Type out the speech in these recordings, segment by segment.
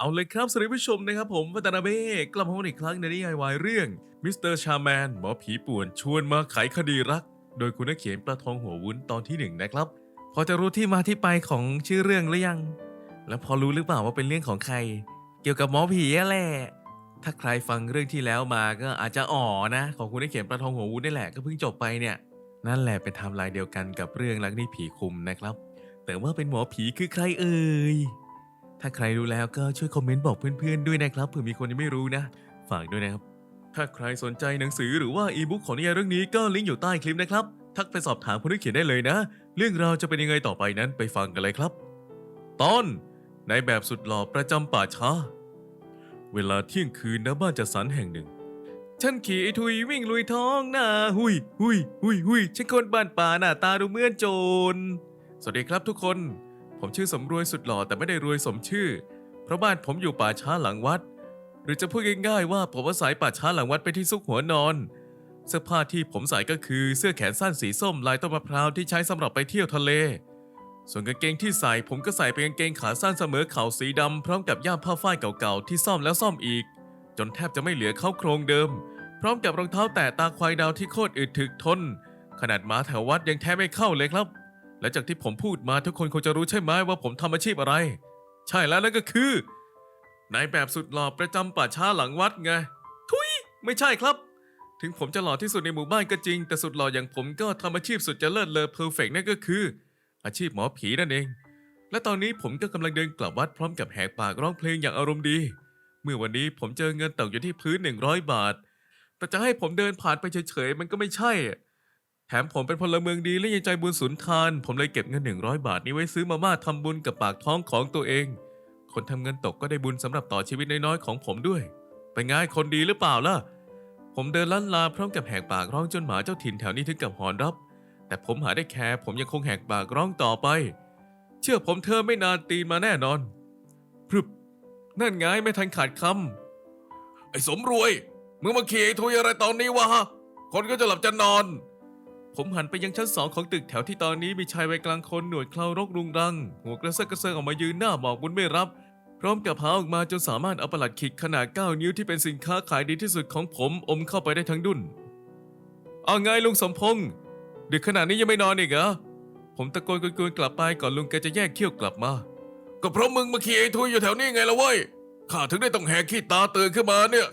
เอาเลยครับสวัสดีผู้ชมนะครับผมวัตนาเบ้กลับมาพบอีกครั้งในนิยายวายเรื่องมิสเตอร์ชาแมนหมอผีป่วนชวนมาไขคดีรัก โดยคุณนักเขียนประทองหัววุ้นตอนที่หนึ่งนะครับ พอจะรู้ที่มาที่ไปของชื่อเรื่องหรือยัง แล้วพอรู้หรือเปล่าว่าเป็นเรื่องของใคร เกี่ยวกับหมอผีอะแหละถ้าใครฟังเรื่องที่แล้วมาก็อาจจะอ๋อนะ ของคุณนักเขียนประทองหัววุ้นนี่แหละก็เพิ่งจบไปเนี่ย นั่นแหละเป็นไทม์ไลน์เดียวกันกับเรื่องรักนี่ผีคุมนะครับ แต่ว่าเป็นหมอผีคือใครเอ่ย ถ้าใครรู้แล้วก็ช่วยคอมเมนต์บอกเพื่อนๆด้วยนะครับเผื่อมีคนยังไม่รู้นะ ฝากด้วยนะครับ ถ้าใครสนใจหนังสือหรือว่าอีบุ๊กของนิยายเรื่องนี้ก็ลิงก์อยู่ใต้คลิปนะครับ ทักไปสอบถามคนที่เขียนได้เลยนะ เรื่องราวจะเป็นยังไงต่อไปนั้นไปฟังกันเลยครับ ตอนในแบบสุดหล่อประจำป่าช้า เวลาเที่ยงคืนณบ้านจัดสรรแห่งหนึ่ง ฉันขี่ไอ้ทุยวิ่งลุยท้องหน้าหุยหุยหุยหุยฉันคนบ้านป่าหน้าตาดูเหมือนโจร สวัสดีครับทุกคน ผมชื่อสำรวยสุดหล่อแต่ไม่ได้รวยสมชื่อ เพราะบ้านผมอยู่ป่าช้าหลังวัด หรือจะพูดง่ายๆว่าผมอาศัยป่าช้าหลังวัดเป็นที่ซุกหัวนอน เสื้อผ้าที่ผมใส่ก็คือเสื้อแขนสั้นสีส้มลายต้นมะพร้าวที่ใช้สำหรับไปเที่ยวทะเล ส่วนกางเกงที่ใส่ผมก็ใส่เป็นกางเกงขาสั้นเสมอเข่าสีดำพร้อมกับย่ามผ้าฝ้ายเก่าๆที่ซ่อมแล้วซ่อมอีก จนแทบจะไม่เหลือเข้าโครงเดิม พร้อมกับรองเท้าแตะตาควายดาวที่โคตรอึดถึกทน ขนาดหมาแถววัดยังแทบไม่เข้าเลยครับ และจากที่ผมพูดมาทุกคนคงจะรู้ใช่ไหมว่าผมทำอาชีพอะไร ใช่แล้วนั่นก็คือนายแบบสุดหล่อประจำป่าช้าหลังวัดไง ทุยไม่ใช่ครับ ถึงผมจะหล่อที่สุดในหมู่บ้านก็จริง แต่สุดหล่ออย่างผมก็ทำอาชีพสุดจะเลิศเลอเพอร์เฟกนั่นก็คือ อาชีพหมอผีนั่นเอง และตอนนี้ผมก็กำลังเดินกลับวัดพร้อมกับแหกปากร้องเพลงอย่างอารมณ์ดี เมื่อวันนี้ผมเจอเงินตกอยู่ที่พื้น100บาท แต่จะให้ผมเดินผ่านไปเฉยๆมันก็ไม่ใช่ แถมผมเป็นพลเมืองดีและยังใจบุญสุนทาน ผมเลยเก็บเงิน 100 บาทนี้ไว้ซื้อมาม่าทำบุญกับปากท้องของตัวเอง คนทำเงินตกก็ได้บุญสำหรับต่อชีวิตน้อยๆของผมด้วยเป็นไงคนดีหรือเปล่าล่ะ ผมเดินลั่นลาพร้อมกับแหกปากร้องจนหมาเจ้าถิ่นแถวนี้ถึงกับหอนรับ แต่ผมหาได้แค่ผมยังคงแหกปากร้องต่อไป เชื่อผมเธอไม่นานตีนมาแน่นอนพรึบนั่นไงไม่ทันขาดคำไอ้สมรวยมึงมาขี่ไอ้ทุยอะไรตอนนี้วะคนก็จะหลับจะนอน ผมหันไปยังชั้นสองของตึกแถวที่ตอนนี้มีชายวัยกลางคนหนวดเครารกรุงรัง หัวกระเซาะกระเซิงออกมายืนหน้าบอกบุญไม่รับ พร้อมกับหาออกมาจนสามารถเอาประหลัดขิกขนาด 9 นิ้วที่เป็นสินค้าขายดีที่สุดของผมอมเข้าไปได้ทั้งดุนเอาไงลุงสมพงษ์ดึกขนาดนี้ยังไม่นอนอีกเหรอผมตะโกนกวนๆกลับไปก่อนลุงแกจะแยกเขี้ยวกลับมา ก็เพราะมึงมาขี่ไอ้ทุยอยู่แถวนี้ไงล่ะเว้ยข้าถึงได้ต้องแหกขี้ตาตื่นขึ้นมาเนี่ย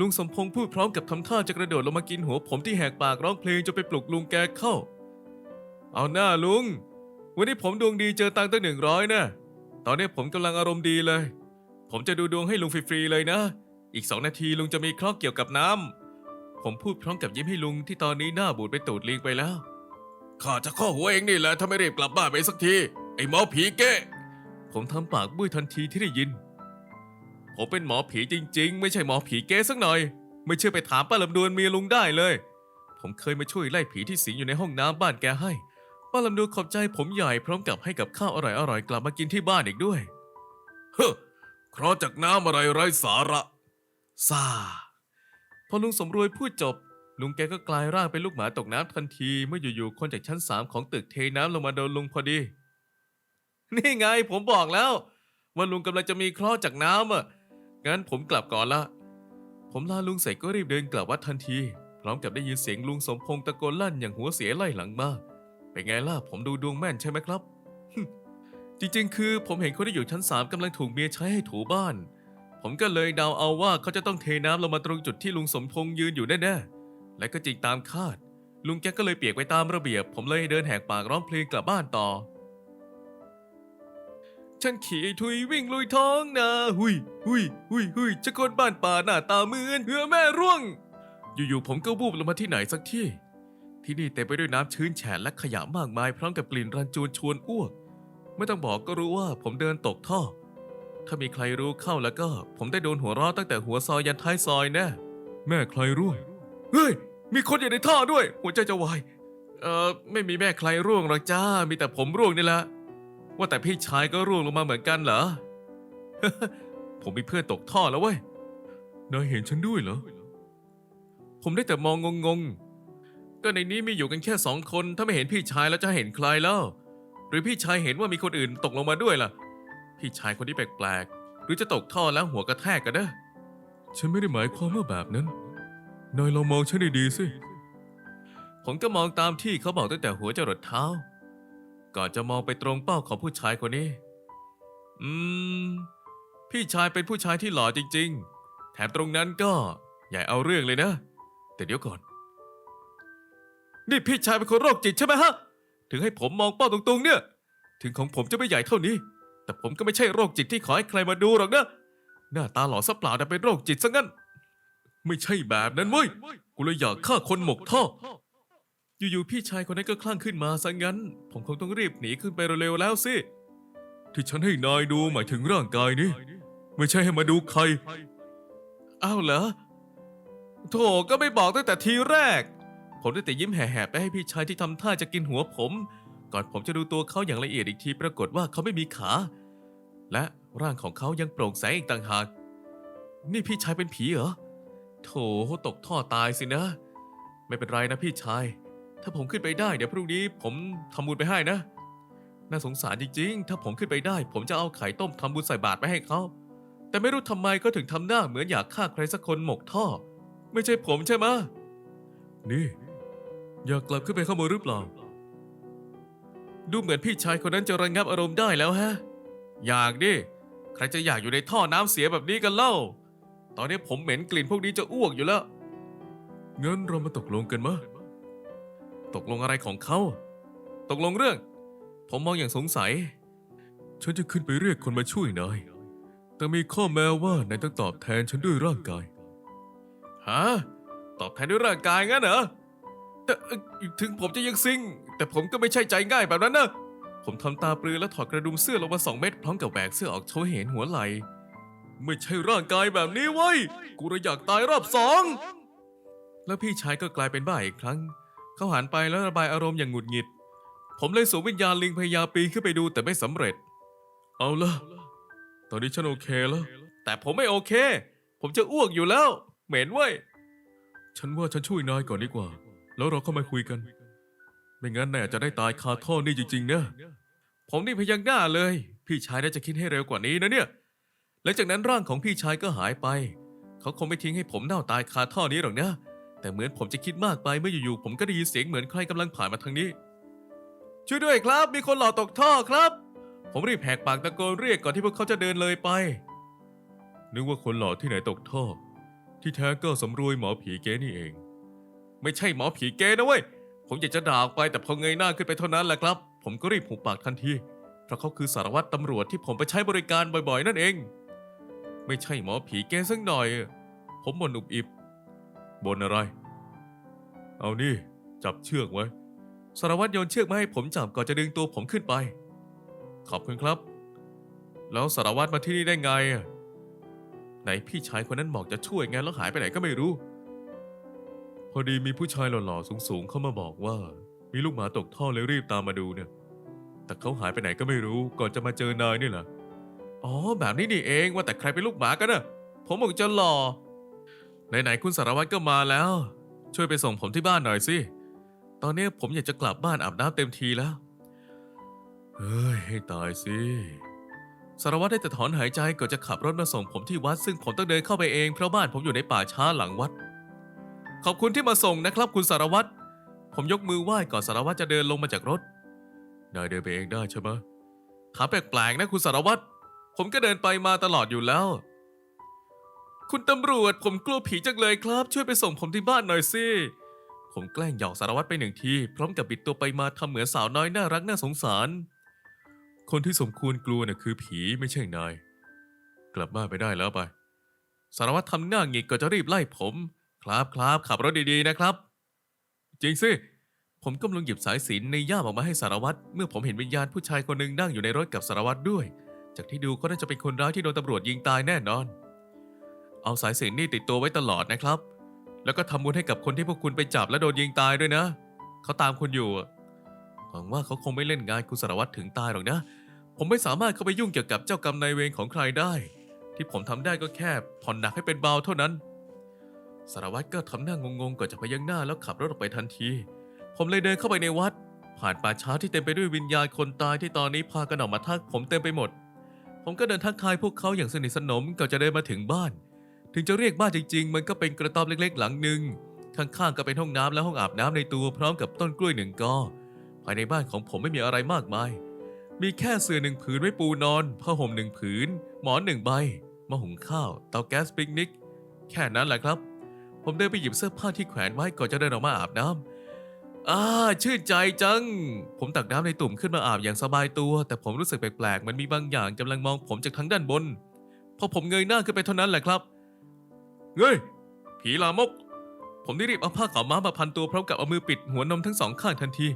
ลุงสมพงษ์พูดพร้อมกับทำท่าจะกระโดดลงมากินหัวผมที่แหกปากร้องเพลงจนไปปลุกลุงแกเข้า เอาหน้าลุง วันนี้ผมดวงดีเจอตังค์ตั้งหนึ่งร้อยนะ ตอนนี้ผมกำลังอารมณ์ดีเลย ผมจะดูดวงให้ลุงฟรีๆเลยนะ อีกสองนาทีลุงจะมีเคราะห์เกี่ยวกับน้ำ ผมพูดพร้อมกับยิ้มให้ลุงที่ตอนนี้หน้าบูดไปตูดลิงไปแล้ว ข้าจะข้อหัวเองนี่แหละถ้าไม่รีบกลับบ้านไปสักทีไอ้หมอผีเก้ผมทำปากบุ้ยทันทีที่ได้ยิน ผมเป็นหมอผีจริง ๆ ไม่ใช่หมอผีเก้สักหน่อย ไม่เชื่อไปถามป้าลำดวนเมียลุงได้เลย ผมเคยมาช่วยไล่ผีที่สิงอยู่ในห้องน้ำบ้านแกให้ ป้าลำดวนขอบใจผมใหญ่พร้อมกับให้กับข้าวอร่อยๆกลับมากินที่บ้านอีกด้วย เฮ้อเคราะห์จากน้ำอะไรไร้สาระซาพอลุงสมรวยพูดจบ ลุงแกก็กลายร่างเป็นลูกหมาตกน้ำทันที เมื่ออยู่ๆคนจากชั้นสามของตึกเทน้ำลงมาโดนลุงพอดี นี่ไงผมบอกแล้ว ว่าลุงกำลังจะมีเคราะห์จากน้ำอะ งั้นผมกลับก่อนละ ผมลาลุงเสร็จก็รีบเดินกลับวัดทันที พร้อมกับได้ยินเสียงลุงสมพงษ์ตะโกนลั่นอย่างหัวเสียไล่หลังมา เป็นไงล่ะ ผมดูดวงแม่นใช่ไหมครับ จริงๆ คือผมเห็นคนที่อยู่ชั้นสามกำลังถูกเมียใช้ให้ถูบ้าน ผมก็เลยเดาเอาว่าเขาจะต้องเทน้ำลงมาตรงจุดที่ลุงสมพงษ์ยืนอยู่แน่ๆ และก็จริงตามคาด ลุงแกก็เลยเปียกไปตามระเบียบ ผมเลยเดินแหกปากร้องเพลงกลับบ้านต่อ ฉันขี่ไอ้ทุยวิ่งลุยท้องนาหุยหุยหุยหุยจะคนบ้านป่าหน้าตาเหมือนเหือแม่ร่วง อยู่ๆผมก็วูบลงมาที่ไหนสักที่ ที่นี่เต็มไปด้วยน้ำชื้นแฉะและขยะมากมายพร้อมกับกลิ่นรันจวนชวนอ้วก ไม่ต้องบอกก็รู้ว่าผมเดินตกท่อ ถ้ามีใครรู้เข้าแล้วก็ ผมได้โดนหัวเราะตั้งแต่หัวซอยยันท้ายซอยแน่แม่ใครร่วงเฮ้ย มีคนอยู่ในท่อด้วย หัวใจจะวายเออไม่มีแม่ใครร่วงหรอกจ้า มีแต่ผมร่วงนี่แหละ ว่าแต่พี่ชายก็ร่วงลงมาเหมือนกันเหรอ ผมมีเพื่อนตกท่อแล้วเว้ย นายเห็นฉันด้วยเหรอ ผมได้แต่มองงงๆ ก็ในนี้มีอยู่กันแค่สองคน ถ้าไม่เห็นพี่ชายแล้วจะเห็นใครแล้ว หรือพี่ชายเห็นว่ามีคนอื่นตกลงมาด้วยล่ะ พี่ชายคนนี้แปลกๆ หรือจะตกท่อแล้วหัวกระแทกกันนะฉันไม่ได้หมายความว่าแบบนั้น นายลองมองฉันดีๆสิ ผมก็มองตามที่เขาบอกตั้งแต่หัวจรดเท้า ก่อนจะมองไปตรงเป้าของผู้ชายคนนี้ อืม พี่ชายเป็นผู้ชายที่หล่อจริง ๆ แถมตรงนั้นก็ใหญ่เอาเรื่องเลยนะ แต่เดี๋ยวก่อน นี่พี่ชายเป็นคนโรคจิตใช่ไหมฮะ ถึงให้ผมมองเป้าตรงๆ เนี่ย ถึงของผมจะไม่ใหญ่เท่านี้ แต่ผมก็ไม่ใช่โรคจิตที่ขอให้ใครมาดูหรอกนะ หน้าตาหล่อซะเปล่าแต่เป็นโรคจิตซะงั้น ไม่ใช่แบบนั้นเว้ย กูเลยอยากฆ่าคนหมกท่อ อยู่ๆพี่ชายคนนั้นก็คลั่งขึ้นมาซะงั้น ผมคงต้องรีบหนีขึ้นไปเร็วๆแล้วสิ ที่ฉันให้นายดูหมายถึงร่างกายนี่ไม่ใช่ให้มาดูใคร อ้าวเหรอ โถก็ไม่บอกตั้งแต่ทีแรก ผมได้แต่ยิ้มแห่ๆไปให้พี่ชายที่ทำท่าจะกินหัวผม ก่อนผมจะดูตัวเขาอย่างละเอียดอีกทีปรากฏว่าเขาไม่มีขา และร่างของเขายังโปร่งใสอีกต่างหาก นี่พี่ชายเป็นผีเหรอ โถตกท่อตายสินะ ไม่เป็นไรนะพี่ชาย ถ้าผมขึ้นไปได้เดี๋ยวพรุ่งนี้ผมทำบุญไปให้นะ น่าสงสารจริงๆ ถ้าผมขึ้นไปได้ ผมจะเอาไข่ต้มทำบุญใส่บาตรไปให้เขา แต่ไม่รู้ทำไมก็ถึงทำหน้าเหมือนอยากฆ่าใครสักคนหมกท่อ ไม่ใช่ผมใช่ไหมะนี่ อยากกลับขึ้นไปข้างบนหรือเปล่า ดูเหมือนพี่ชายคนนั้นจะระงับอารมณ์ได้แล้วฮะ อยากดิ ใครจะอยากอยู่ในท่อน้ำเสียแบบนี้กันเล่า ตอนนี้ผมเหม็นกลิ่นพวกนี้จะอ้วกอยู่แล้ว งั้นเรามาตกลงกันมะ ตกลงอะไรของเขา ตกลงเรื่อง ผมมองอย่างสงสัย ฉันจะขึ้นไปเรียกคนมาช่วยนาย แต่มีข้อแม้ว่านายต้องตอบแทนฉันด้วยร่างกาย ฮะ ตอบแทนด้วยร่างกายงั้นเหรอ แต่เอ่อถึงผมจะยังซิงแต่ผมก็ไม่ใช่ใจง่ายแบบนั้นนะ ผมทำตาปลือแล้วถอดกระดุมเสื้อลงมาสองเม็ดพร้อมกับแหวกเสื้อออกโชว์ให้เห็นหัวไหล่ไม่ใช่ร่างกายแบบนี้เว้ย กูเลยอยากตายรอบสอง แล้วพี่ชายก็กลายเป็นบ้าอีกครั้ง เขาหันไปแล้วระบายอารมณ์อย่างหงุดหงิด ผมเลยสวมวิญญาณลิงพยายามปีนขึ้นไปดูแต่ไม่สำเร็จ เอาละตอนนี้ฉันโอเคแล้ว แต่ผมไม่โอเค ผมจะอ้วกอยู่แล้ว เหม็นเว้ย ฉันว่าฉันช่วยนายก่อนดีกว่า แล้วเราเข้ามาคุยกัน ไม่งั้นนายอาจจะได้ตายคาท่อนี่จริงๆนะผมนี่พยักหน้าเลย พี่ชายน่าจะคิดให้เร็วกว่านี้นะเนี่ยหลังจากนั้นร่างของพี่ชายก็หายไป เขาคงไม่ทิ้งให้ผมเน่าตายคาท่อนี้หรอกนะ แต่เหมือนผมจะคิดมากไปเมื่ออยู่ๆผมก็ได้ยินเสียงเหมือนใครกำลังผ่านมาทางนี้ ช่วยด้วยครับ มีคนหล่อตกท่อครับ ผมรีบแหกปากตะโกนเรียกก่อนที่พวกเขาจะเดินเลยไป นึกว่าคนหล่อที่ไหนตกท่อ ที่แท้ก็สำรวยหมอผีเก้นี่เอง ไม่ใช่หมอผีเก้นะเว้ยผมอยากจะด่าออกไปแต่พอเงยหน้าขึ้นไปเท่านั้นแหละครับ ผมก็รีบหุบปากทันทีเพราะเขาคือสารวัตรตำรวจที่ผมไปใช้บริการบ่อยๆ นั่นเอง ไม่ใช่หมอผีเก้สักหน่อย ผมบ่นอุบอิบ บนอะไร เอานี่ จับเชือกไว้ สารวัตรโยนเชือกมาให้ผมจับก่อนจะดึงตัวผมขึ้นไป ขอบคุณครับ แล้วสารวัตรมาที่นี่ได้ไง ไหนพี่ชายคนนั้นบอกจะช่วยไงแล้วหายไปไหนก็ไม่รู้ พอดีมีผู้ชายหล่อๆสูงๆเข้ามาบอกว่า มีลูกหมาตกท่อเลยรีบตามมาดูเนี่ย แต่เขาหายไปไหนก็ไม่รู้ก่อนจะมาเจอนายนี่แหละอ๋อแบบนี้นี่เองว่าแต่ใครเป็นลูกหมากันนะผมบอกจะหล่อ ไหนๆคุณสารวัตรก็มาแล้ว ช่วยไปส่งผมที่บ้านหน่อยสิ ตอนนี้ผมอยากจะกลับบ้านอาบน้ำเต็มทีแล้ว เฮ้ยให้ตายสิสารวัตรได้แต่ถอนหายใจก่อนจะขับรถมาส่งผมที่วัด ซึ่งผมต้องเดินเข้าไปเองเพราะบ้านผมอยู่ในป่าช้าหลังวัด ขอบคุณที่มาส่งนะครับ คุณสารวัตรผมยกมือไหว้ก่อนสารวัตรจะเดินลงมาจากรถนายเดินไปเองได้ใช่ไหมถามแปลกๆนะคุณสารวัตรผมก็เดินไปมาตลอดอยู่แล้ว คุณตำรวจผมกลัวผีจังเลยครับ ช่วยไปส่งผมที่บ้านหน่อยสิผมแกล้งหยอกสารวัตรไปหนึ่งทีพร้อมกับบิดตัวไปมาทำเหมือนสาวน้อยน่ารักน่าสงสาร คนที่สมควรกลัวน่ะคือผีไม่ใช่นาย กลับบ้านไปได้แล้วไป สารวัตรทำหน้าหงิกก็จะรีบไล่ผม ครับครับขับรถดีๆนะครับ จริงสิผมกำลังหยิบสายสิญจนในย่ามออกมาให้สารวัตรเมื่อผมเห็นวิญญาณผู้ชายคนหนึ่งนั่งอยู่ในรถกับสารวัตรด้วย จากที่ดูก็น่าจะเป็นคนร้ายที่โดนตำรวจยิงตายแน่นอน เอาสายสิญจนนี่ติดตัวไว้ตลอดนะครับ แล้วก็ทำบุญให้กับคนที่พวกคุณไปจับและโดนยิงตายด้วยนะ เขาตามคุณอยู่อะหวังว่าเขาคงไม่เล่นงานคุณสารวัตรถึงตายหรอกนะ ผมไม่สามารถเข้าไปยุ่งเกี่ยวกับเจ้ากรรมนายเวรของใครได้ ที่ผมทำได้ก็แค่ผ่อนหนักให้เป็นเบาเท่านั้น สารวัตรก็ทำหน้างงๆก่อนจะพยักหน้าแล้วขับรถออกไปทันที ผมเลยเดินเข้าไปในวัด ผ่านป่าช้าที่เต็มไปด้วยวิญญาณคนตายที่ตอนนี้พากันออกมาทักผมเต็มไปหมดผผมก็เดินทักทายพวกเขาอย่างสนิทสนมก่อนจะเดินมาถึงบ้าน ถึงจะเรียกบ้านจริง ๆ มันก็เป็นกระต๊อบเล็กๆ หลังหนึ่งข้างๆก็เป็นห้องน้ำและห้องอาบน้ำในตัวพร้อมกับต้นกล้วยหนึ่งกอภายในบ้านของผมไม่มีอะไรมากมาย มีแค่เสื่อหนึ่งผืนไว้ปูนอนผ้าห่มหนึ่งผืน หมอนหนึ่งใบมาหุงข้าวเตาแก๊สปิกนิก แค่นั้นแหละครับ ผมเดินไปหยิบเสื้อผ้าที่แขวนไว้ก่อนจะเดินออกมาอาบน้ำอ่าชื่นใจจัง ผมตักน้ำในตุ่มขึ้นมาอาบอย่างสบายตัว แต่ผมรู้สึกแปลกๆมันมีบางอย่างกำลังมองผมจากทางด้านบน พอผมเงยหน้าขึ้นไปเท่านั้นแหละครับ เงยผีลามก ผมได้รีบเอาผ้าขาวม้ามาพันตัวพร้อมกับเอามือปิดหัวนมทั้งสองข้างทันที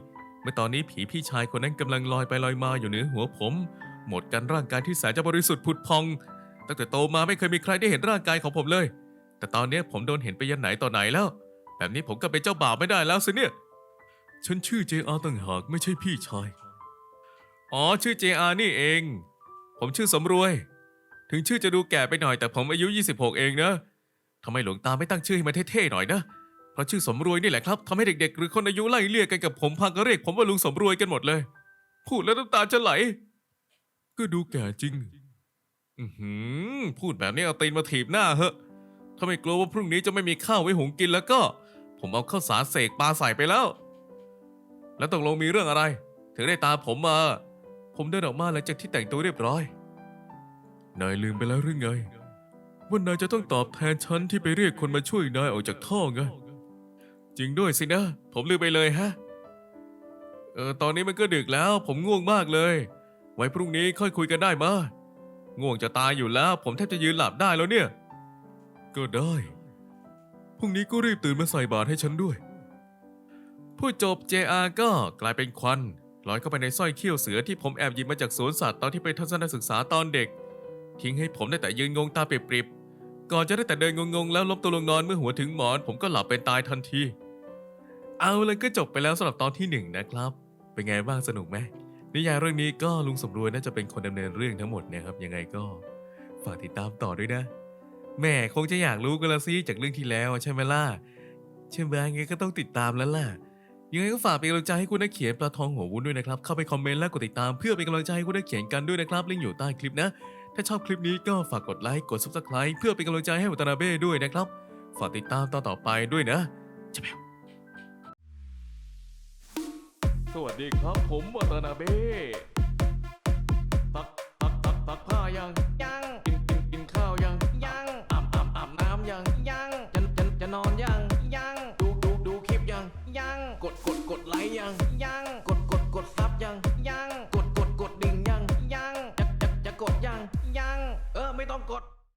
เมื่อตอนนี้ผีพี่ชายคนนั้นกำลังลอยไปลอยมาอยู่เหนือหัวผม หมดกันร่างกายที่แสนจะบริสุทธิ์ผุดพอง ตั้งแต่โตมาไม่เคยมีใครได้เห็นร่างกายของผมเลย แต่ตอนนี้ผมโดนเห็นไปยันไหนต่อไหนแล้ว แบบนี้ผมก็เป็นเจ้าบ่าวไม่ได้แล้วสิเนี่ย ฉันชื่อ JR ต่างหากไม่ใช่พี่ชาย อ๋อชื่อ JR นี่เอง ผมชื่อสำรวย ถึงชื่อจะดูแก่ไปหน่อยแต่ผมอายุ 26 เองนะ ทำไมหลวงตาไม่ตั้งชื่อให้มันเท่ๆหน่อยนะ เพราะชื่อสมรวยนี่แหละครับทำให้เด็กๆ หรือคนอายุไล่เลี่ยกันกับผมพาก็เรียกผมว่าลุงสมรวยกันหมดเลย พูดแล้วน้ำตาจะไหล ก็ดูแก่จริง อือหือพูดแบบนี้เอาตีนมาถีบหน้าเหอะถ้าไม่กลัวว่าพรุ่งนี้จะไม่มีข้าวไว้หุงกินแล้วก็ ผมเอาข้าวสารเสกปลาใส่ไปแล้ว แล้วตกลงมีเรื่องอะไร ถึงได้ตามผมมา ผมเดินออกมาหลังจากที่แต่งตัวเรียบร้อย นายลืมไปแล้วหรือไง ว่านายจะต้องตอบแทนฉันที่ไปเรียกคนมาช่วยนายออกจากท่อไง จริงด้วยสินะ ผมลืมไปเลยฮะ เออตอนนี้มันก็ดึกแล้ว ผมง่วงมากเลย ไว้พรุ่งนี้ค่อยคุยกันได้มาง่วงจะตายอยู่แล้ว ผมแทบจะยืนหลับได้แล้วเนี่ย ก็ได้ พรุ่งนี้ก็รีบตื่นมาใส่บาตรให้ฉันด้วย ผู้จบ JR ก็กลายเป็นควันลอยเข้าไปในสร้อยเขี้ยวเสือที่ผมแอบหยิบมาจากสวนสัตว์ตอนที่ไปทัศนศึกษาตอนเด็ก ทิ้งให้ผมได้แต่ยืนงงตาเปรียบๆ ก่อนจะได้แต่เดินงงๆ แล้วล้มตัวลงนอนเมื่อหัวถึงหมอน ผมก็หลับเป็นตายทันที เอาเลยก็จบไปแล้วสำหรับตอนที่หนึ่งนะครับ เป็นไงบ้างสนุกไหมนิยายเรื่องนี้ก็ลุงสำรวยน่าจะเป็นคนดำเนินเรื่องทั้งหมดนะครับ ยังไงก็ฝากติดตามต่อด้วยนะแม่คงจะอยากรู้กันละสิจากเรื่องที่แล้วใช่ไหมล่ะใช่ไหมงั้ก็ต้องติดตามแล้วล่ะยังไงก็ฝากเป็นกำลังใจให้คุณนักเขียนปลาทองหัววุ้นด้วยนะครับเข้าไปคอมเมนต์และกดติดตามเพื่อเป็นกำลังใจให้คุณนักเขียนกันด้วยนะครับลิงก์อยู่ใต้คลิปนะ ถ้าชอบคลิปนี้ก็ฝากกดไลค์ กด subscribe เพื่อเป็นกำลังใจให้วัตนาเบ้ด้วยนะครับ ฝากติดตามตอนต่อไปด้วยนะจะแมวสวัสดีครับผมวัตนาเบ้ตักตักตักตักผ้ายัง